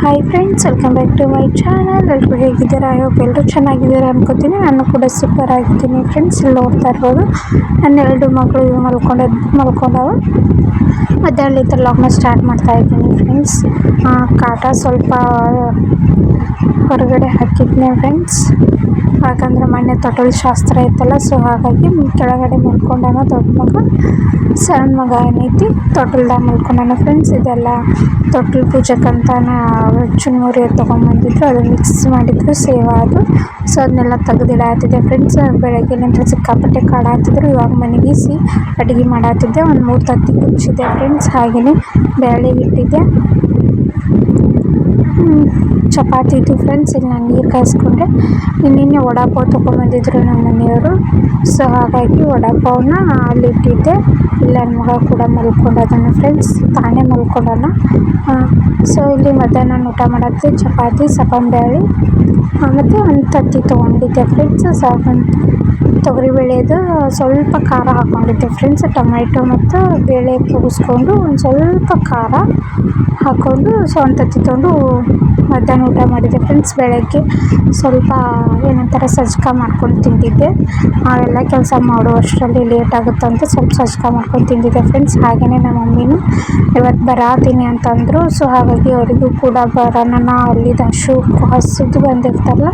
Hi friends welcome back to my channel ಎಲ್ಲರೂ ಹೇಗಿದ್ದೀರಾ? Hope ಎಲ್ಲರೂ ಚೆನ್ನಾಗಿದ್ದೀರಾ ಅನ್ಕೋತೀನಿ. ನಾನು ಕೂಡ ಸೂಪರ್ ಆಗಿದ್ದೀನಿ ಫ್ರೆಂಡ್ಸ್ ಇಲ್ಲಿ ನೋಡ್ತಾ ಇರ್ಬೋದು. ನನ್ನ ಎರಡು ಮಕ್ಕಳು ಮಲ್ಕೊಂಡ ಮಲ್ಕೊಂಡವು ಮಧ್ಯಾಹ್ನ ಲಾಗ್ನ ಸ್ಟಾರ್ಟ್ ಮಾಡ್ತಾ ಇದ್ದೀನಿ ಫ್ರೆಂಡ್ಸ್ ಕಾಟ ಸ್ವಲ್ಪ ಹೊರಗಡೆ ಹಾಕಿದ್ದೀನಿ ಫ್ರೆಂಡ್ಸ್ ಯಾಕಂದ್ರೆ ಮೊನ್ನೆ ತೊಟ್ಟಲ್ ಶಾಸ್ತ್ರ ಇತ್ತಲ್ಲ ಸೊ ಹಾಗಾಗಿ ಕೆಳಗಡೆ ಮಲ್ಕೊಂಡಾನ ದೊಡ್ಡ ಮಗ, ಸಣ್ಣ ಮಗ ಏನೈತಿ ತೊಟ್ಟಲ್ದಾಗ ಮಲ್ಕೊಂಡಾನ ಫ್ರೆಂಡ್ಸ್ ಇದೆಲ್ಲ ತೊಟ್ಟಲ್ ಪೂಜೆಕ್ಕಂತಾನ ಚುನ್ಮುರಿ ತೊಗೊಂಬಂದಿದ್ರು, ಅದು ಮಿಕ್ಸ್ ಮಾಡಿದ್ರು ಸೇವಾ ಅದು ಸೊ ಅದನ್ನೆಲ್ಲ ತೆಗೆದಿಡಾತಿದ್ದೆ ಫ್ರೆಂಡ್ಸ್ ಬೆಳಗ್ಗೆ ನಂತರ ಸಿಕ್ಕಾಪಟ್ಟೆ ಕಾಡಾತಿದ್ರು ಇವಾಗ ಮನೆಗೀಸಿ ಅಡುಗೆ ಮಾಡಾತಿದ್ದೆ. ಒಂದು ಮೂರು ತತ್ತಿ ಕುಚ್ಚಿದೆ ಫ್ರೆಂಡ್ಸ್ ಹಾಗೆಯೇ ಬೇಳೆ ಇಟ್ಟಿದ್ದೆ ಚಪಾತಿ ಇತ್ತು ಫ್ರೆಂಡ್ಸ್ ಇಲ್ಲಿ ನಾನು ನೀರು ಕಾಯಿಸ್ಕೊಂಡೆ. ನಿನ್ನೆ ವಡಾಪಾವ್ ತೊಗೊಂಬಂದಿದ್ರು ನಮ್ಮ ಮನೆಯವರು. ಸೊ ಹಾಗಾಗಿ ವಡಾಪಾವ್ನ ಅಲ್ಲಿ ಇಟ್ಟಿದ್ದೆ. ಇಲ್ಲಿ ನನ್ನ ಮಗ ಕೂಡ ಮಲ್ಕೊಂಡದನ್ನ ಫ್ರೆಂಡ್ಸ್ ತಾನೇ ಮಲ್ಕೊಂಡನ ಸೊ ಇಲ್ಲಿ ಮಧ್ಯಾಹ್ನ ಊಟ ಮಾಡತ್ತೆ ಚಪಾತಿ ಸಪಂಬ್ಯಾಳಿ ಮತ್ತು ಒಂದು ತತ್ತಿ ತೊಗೊಂಡಿದ್ದೆ ಫ್ರೆಂಡ್ಸ್ ಸಾಕಂತ ತೊಗರಿಬೇಳೆದು ಸ್ವಲ್ಪ ಖಾರ ಹಾಕ್ಕೊಂಡಿದ್ದೆ ಫ್ರೆಂಡ್ಸ್ ಟೊಮೆಟೊ ಮತ್ತು ಬೇಳೆ ಕೂಗಿಸ್ಕೊಂಡು ಒಂದು ಸ್ವಲ್ಪ ಖಾರ ಹಾಕ್ಕೊಂಡು ಸೊ ತಿಂದು ಮಧ್ಯಾಹ್ನ ಊಟ ಮಾಡಿದ್ದೆ ಫ್ರೆಂಡ್ಸ್ ಬೆಳಗ್ಗೆ ಸ್ವಲ್ಪ ಏನಂತಾರೆ ಸಜ್ಕ ಮಾಡ್ಕೊಂಡು ತಿಂದಿದ್ದೆ. ಅವೆಲ್ಲ ಕೆಲಸ ಮಾಡುವಷ್ಟರಲ್ಲಿ ಲೇಟ್ ಆಗುತ್ತೆ ಅಂತ ಸ್ವಲ್ಪ ಸಜ್ಕ ಮಾಡ್ಕೊಂಡು ತಿಂದಿದ್ದೆ ಫ್ರೆಂಡ್ಸ್ ಹಾಗೆಯೇ ನಮ್ಮ ಮಮ್ಮಿನೂ ಇವತ್ತು ಬರಾತೀನಿ ಅಂತಂದರು. ಸೊ ಹಾಗಾಗಿ ಅವರಿಗೂ ಕೂಡ ಬರೋಣ ಅಲ್ಲಿದ್ದು ಹಸು ಹಸಿದು ಬಂದಿರ್ತಾರಲ್ಲ.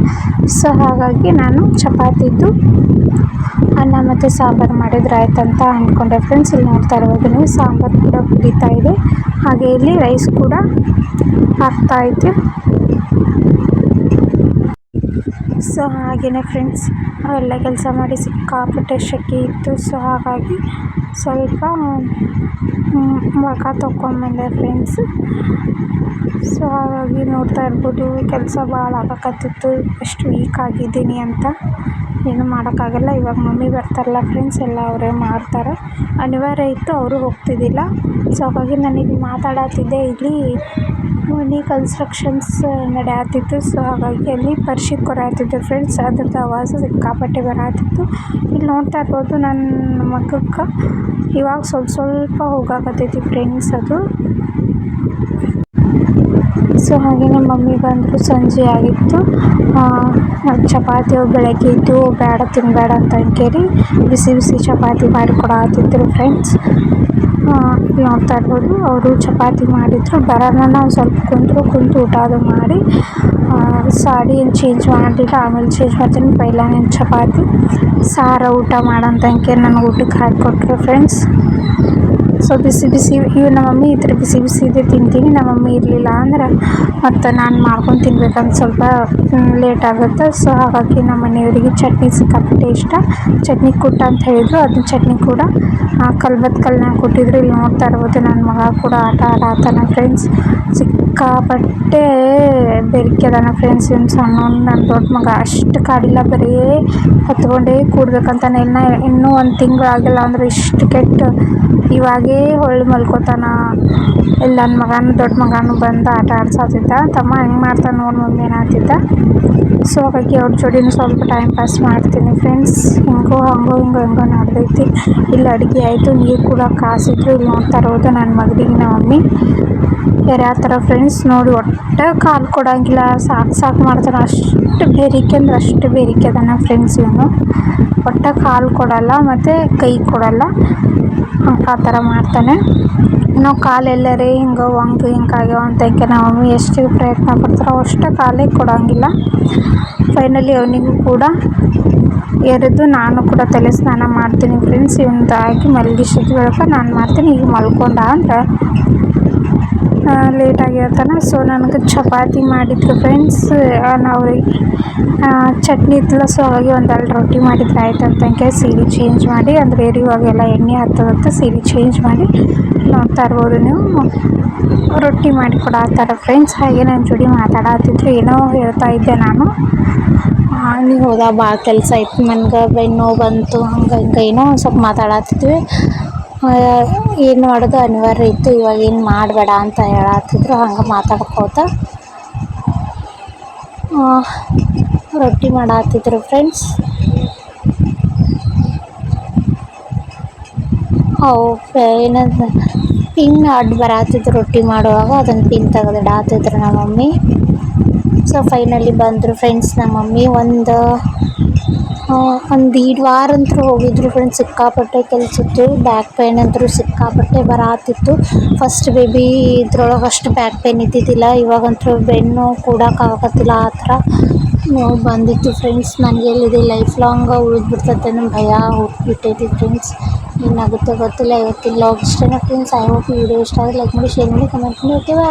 ಸೊ ಹಾಗಾಗಿ ನಾನು ಚಪಾತಿದ್ದು ಅನ್ನ ಮತ್ತು ಸಾಂಬಾರು ಮಾಡಿದ್ರೆ ಅಂತ ಅಂದ್ಕೊಂಡೆ ಫ್ರೆಂಡ್ಸ್ ಇಲ್ಲಿ ನೋಡ್ತಾ ಇರ್ಬೋದು ನೀವು ಸಾಂಬಾರು ಕೂಡ ಕುಡಿತಾ ಇದೆ. ಹಾಗೆ ಇಲ್ಲಿ ರೈಸ್ ಕೂಡ ಹಾಕ್ತಾ ಇತ್ತು ಸೊ ಹಾಗೆಯೇ ಫ್ರೆಂಡ್ಸ್ ಅವೆಲ್ಲ ಕೆಲಸ ಮಾಡಿ ಸಿಕ್ಕಾಪಟ್ಟೆ ಶಕ್ಕಿ ಇತ್ತು. ಸೊ ಹಾಗಾಗಿ ಸ್ವಲ್ಪ ಮುಖ ತೊಗೊಂಬಂದೆ ಫ್ರೆಂಡ್ಸ್ ಸೊ ಹಾಗಾಗಿ ನೋಡ್ತಾ ಇರ್ಬೋದು, ಕೆಲಸ ಭಾಳ ಆಗಕತ್ತಿತ್ತು. ಎಷ್ಟು ವೀಕ್ ಆಗಿದ್ದೀನಿ ಅಂತ. ಏನು ಮಾಡೋಕ್ಕಾಗಲ್ಲ. ಇವಾಗ ಮಮ್ಮಿ ಬರ್ತಾರಲ್ಲ ಫ್ರೆಂಡ್ಸ್ ಎಲ್ಲ ಅವರೇ ಮಾಡ್ತಾರೆ. ಅನಿವಾರ್ಯ ಇತ್ತು, ಅವರು ಹೋಗ್ತಿದ್ದಿಲ್ಲ. ಸೊ ಹಾಗಾಗಿ ನಾನು ಇಲ್ಲಿ ಮಾತಾಡತ್ತಿದ್ದೆ ಇಲ್ಲಿ ಮನೆ ಕನ್ಸ್ಟ್ರಕ್ಷನ್ಸ್ ನಡೆಯತ್ತಿತ್ತು ಸೊ ಹಾಗಾಗಿ ಅಲ್ಲಿ ಪರಿಶಿ ಕೊರೆಯತ್ತಿದ್ದೆ ಫ್ರೆಂಡ್ಸ್ ಅದ್ರದ್ದು ಆವಾಜ್ ಸಿಕ್ಕಾಪಟ್ಟೆ ಬರತ್ತಿತ್ತು ಇಲ್ಲಿ ನೋಡ್ತಾ ಇರ್ಬೋದು ನನ್ನ ಮಗಕ್ಕೆ. ಇವಾಗ ಸ್ವಲ್ಪ ಸ್ವಲ್ಪ ಹೋಗಾಕತ್ತೈತಿ ಫ್ರೆಂಡ್ಸ್ ಅದು. ಸೊ ಹಾಗೆಯೇ ಮಮ್ಮಿ ಬಂದರು, ಸಂಜೆ ಆಗಿತ್ತು. ಚಪಾತಿ ಬೆಳಗ್ಗೆ ಇದ್ದು ಬೇಡ ತಿನ್ನಬೇಡ ಅಂತ ಅಂಕೇರಿ ಬಿಸಿ ಬಿಸಿ ಚಪಾತಿ ಮಾಡಿ ಕೊಡತ್ತಿದ್ರು ಫ್ರೆಂಡ್ಸ್ ನೋಡ್ತಾ ಅವರು ಚಪಾತಿ ಮಾಡಿದ್ರು. ಬರೋಣ ನಾವು ಸ್ವಲ್ಪ ಕುಂತರು ಕುಂತು ಊಟ ಅದು ಮಾಡಿ ಸಾಡಿ ಏನು ಚೇಂಜ್ ಮಾಡಲಿಲ್ಲ, ಆಮೇಲೆ ಚೇಂಜ್ ಮಾಡ್ತೀನಿ ಪೈಲ ಚಪಾತಿ, ಸಾರ ಊಟ ಮಾಡಂತ ಅಂಕೇರಿ ನನಗೆ ಊಟಕ್ಕೆ ಹಾಕಿಕೊಟ್ರು ಫ್ರೆಂಡ್ಸ್ ಸೊ ಬಿಸಿ ಬಿಸಿ ಇವು ನಮ್ಮ ಮಮ್ಮಿ ಈ ಥರ ಬಿಸಿ ಬಿಸಿದೇ ತಿಂತೀನಿ ನಮ್ಮ ಮಮ್ಮಿ ಇರಲಿಲ್ಲ ಅಂದ್ರೆ ಮತ್ತು ನಾನು ಮಾಡ್ಕೊಂಡು ತಿನ್ಬೇಕಂತ ಸ್ವಲ್ಪ ಲೇಟ್ ಆಗುತ್ತೆ. ಸೊ ಹಾಗಾಗಿ ನಮ್ಮ ಮನೆಯವರಿಗೆ ಚಟ್ನಿ ಸಿಕ್ಕಾಪಟ್ಟೆ ಇಷ್ಟ. ಚಟ್ನಿ ಕುಟ್ಟ ಅಂತ ಹೇಳಿದರು, ಅದನ್ನ ಚಟ್ನಿ ಕೂಡ ಕಲ್ಬತ್ ಕಲ್ನಾಗ ಕೊಟ್ಟಿದ್ರು. ಇಲ್ಲಿ ನೋಡ್ತಾ ಇರ್ಬೋದು ನನ್ನ ಮಗ ಕೂಡ ಆಟ ಆತನ ಫ್ರೆಂಡ್ಸ್ ಸಿಕ್ಕಾಪಟ್ಟೆ ಬೆರಿಕೆ ಅದಾನ ಫ್ರೆಂಡ್ಸ್ ಇವ್ನು ಸಣ್ಣ ನನ್ನ ದೊಡ್ಡ ಮಗ. ಅಷ್ಟು ಕಾಡಿಲ್ಲ, ಬರೀ ಹೊತ್ಕೊಂಡೇ ಕೂಡ್ಬೇಕಂತ ಇನ್ನು, ಇನ್ನೂ ಒಂದು ತಿಂಗಳು ಆಗಿಲ್ಲ ಅಂದ್ರೆ ಇಷ್ಟು ಕೆಟ್ಟ ಇವಾಗೇ ಹೊಳ್ಳಿ ಮಲ್ಕೋತಾನ. ಇಲ್ಲಿ ನನ್ನ ಮಗನೂ, ದೊಡ್ಡ ಮಗನೂ ಬಂದು ಆಟ ಆಡ್ಸತ್ತಿದ್ದ ತಮ್ಮ ಹೆಂಗೆ ಮಾಡ್ತಾನೆ ನೋಡಿ ಮಮ್ಮಿ ಅನ್ನತ್ತಿದ್ದ ಸೊ ಹಾಗಾಗಿ ಅವ್ರ ಜೋಡಿನೂ ಸ್ವಲ್ಪ ಟೈಮ್ ಪಾಸ್ ಮಾಡ್ತೀನಿ ಫ್ರೆಂಡ್ಸ್ ಹಿಂಗೋ, ಹಂಗೋ, ಹಿಂಗೋ ಹಿಂಗೋ ನಡೆದೈತಿ. ಇಲ್ಲಿ ಅಡುಗೆ ಆಯಿತು, ನೀರು ಕೂಡ ಕಾಸಿದ್ರು. ಇಲ್ಲಿ ನೋಡ್ತಾ ನನ್ನ ಮಗನಿಗೆ ನಮ್ಮ ಮಮ್ಮಿ ಬೇರೆ ಥರ ಫ್ರೆಂಡ್ಸ್ ನೋಡಿ ಒಟ್ಟು ಕಾಲು ಕೊಡೋಂಗಿಲ್ಲ. ಸಾಕು ಸಾಕು ಮಾಡ್ತಾನೆ ಅಷ್ಟು ಬೇರಿಕೆ ಅಂದ್ರೆ ಅಷ್ಟು ಬೇರಿಕೆ ಅದಾನ ಫ್ರೆಂಡ್ಸ್ ಇವನು ಒಟ್ಟು ಕಾಲು ಕೊಡಲ್ಲ, ಮತ್ತು ಕೈ ಕೊಡಲ್ಲ. ಆ ಥರ ಮಾಡ್ತಾನೆ. ನಾವು ಕಾಲು ಎಲ್ಲರೇ ಹಿಂಗೆ ಹಂಗೆ ಹಿಂಗೆ ಆಗ್ಯಾವ ಅಂತ ಹಿಂಗೆ ಮಮ್ಮಿ ಎಷ್ಟು ಪ್ರಯತ್ನ ಪಡ್ತಾರೋ ಅಷ್ಟು ಕಾಲೇ ಕೊಡೋಂಗಿಲ್ಲ. ಫೈನಲಿ ಅವನಿಗೂ ಕೂಡ ಎರೆದು ನಾನು ಕೂಡ ತಲೆ ಸ್ನಾನ ಮಾಡ್ತೀನಿ ಫ್ರೆಂಡ್ಸ್ ಹಾಕಿ ಮಲಗಿಸಿದ ಬಳಿಕ ನಾನು ಮಾಡ್ತೀನಿ ಈಗ ಮಲ್ಕೊಂಡ ಅಂದ್ರೆ ಲೇಟ್ ಆಗಿರ್ತಾನೆ ಸೊ ನನಗೆ ಚಪಾತಿ ಮಾಡಿದ್ರು ಫ್ರೆಂಡ್ಸ್ ನಾವು ಚಟ್ನಿ ಇತ್ತಲ್ಲ ಸೊ ಹಾಗೆ ಒಂದು ಎರಡು ರೊಟ್ಟಿ ಮಾಡಿದ್ರೆ. ಆಯ್ತು ಅಂತಂಕೆ ಸೀರೆ ಚೇಂಜ್ ಮಾಡಿ, ಅಂದರೆ ಇವಾಗೆಲ್ಲ ಎಣ್ಣೆ ಹತ್ತದಂತ ಸೀರೆ ಚೇಂಜ್ ಮಾಡಿ ನೋಡ್ತಾ ಇರ್ಬೋದು ನೀವು. ರೊಟ್ಟಿ ಮಾಡಿ ಕೊಡತ್ತಾರ ಫ್ರೆಂಡ್ಸ್ ಹಾಗೆ ನನ್ನ ಜೋಡಿ ಮಾತಾಡತ್ತಿದ್ರು ಏನೋ ಹೇಳ್ತಾ ಇದ್ದೆ ನಾನು. ನೀವು ಹೋದ ಭಾಳ ಕೆಲಸ ಇತ್ತು, ನನಗೆ ಬೆನ್ನು ಬಂತು, ಹಂಗೆ ಹಿಂಗೆ, ಏನೋ ಸ್ವಲ್ಪ ಮಾತಾಡತ್ತಿದ್ವಿ ಏನು ಮಾಡೋದು? ಅನಿವಾರ್ಯ ಇತ್ತು. ಇವಾಗ ಏನು ಮಾಡಬೇಡ ಅಂತ ಹೇಳತ್ತಿದ್ರು ಹಂಗೆ ಮಾತಾಡ್ಕೋತ ರೊಟ್ಟಿ ಮಾಡತ್ತಿದ್ರು ಫ್ರೆಂಡ್ಸ್ ಅವು, ಏನಂತ ಪಿನ್ ಅಡ್ಡು ಬರತ್ತಿದ್ರು ರೊಟ್ಟಿ ಮಾಡುವಾಗ. ಅದನ್ನು ಪಿನ್ ತೆಗೆದಿಡಾತಿದ್ರು ನಮ್ಮ ಮಮ್ಮಿ ಸೊ ಫೈನಲಿ ಬಂದರು ಫ್ರೆಂಡ್ಸ್ ನಮ್ಮ ಮಮ್ಮಿ ಒಂದು ಒಂದು ದೀಡ್ ವಾರ ಅಂತೂ ಹೋಗಿದ್ರು ಫ್ರೆಂಡ್ಸ್ ಸಿಕ್ಕಾಪಟ್ಟೆ ಕೆಲಸಿತ್ತು ಬ್ಯಾಕ್ ಪೇನ್ ಅಂತೂ ಸಿಕ್ಕಾಪಟ್ಟೆ ಬರಾತಿತ್ತು. ಫಸ್ಟ್ ಬೇಬಿ ಇದ್ರೊಳಗೆ ಅಷ್ಟು ಬ್ಯಾಕ್ ಪೇನ್ ಇದ್ದಿದ್ದಿಲ್ಲ. ಇವಾಗಂತೂ ಬೆನ್ನು ಕೂಡಕ್ಕಾಗತ್ತಿಲ್ಲ ಆ ಥರ ಬಂದಿತ್ತು ಫ್ರೆಂಡ್ಸ್ ನನಗೆ ಎಲ್ಲಿದೆ ಲೈಫ್ ಲಾಂಗ್ ಉಳಿದ್ಬಿಡ್ತೈತೆ ಅನ್ನೋ ಭಯ ಹುಟ್ಬಿಟ್ಟೈತಿ ಫ್ರೆಂಡ್ಸ್ ಏನಾಗುತ್ತೆ ಗೊತ್ತಿಲ್ಲ, ಇವತ್ತಿನ ಲಾಗ್ ಇಷ್ಟೇ ಫ್ರೆಂಡ್ಸ್ ಐ ಹೋಪ್ ವಿಡಿಯೋ ಇಷ್ಟ ಲೈಕ್ ಮಾಡಿ ಶೇರ್ ಮಾಡಿ ಕಮೆಂಟ್ ಮಾಡಿ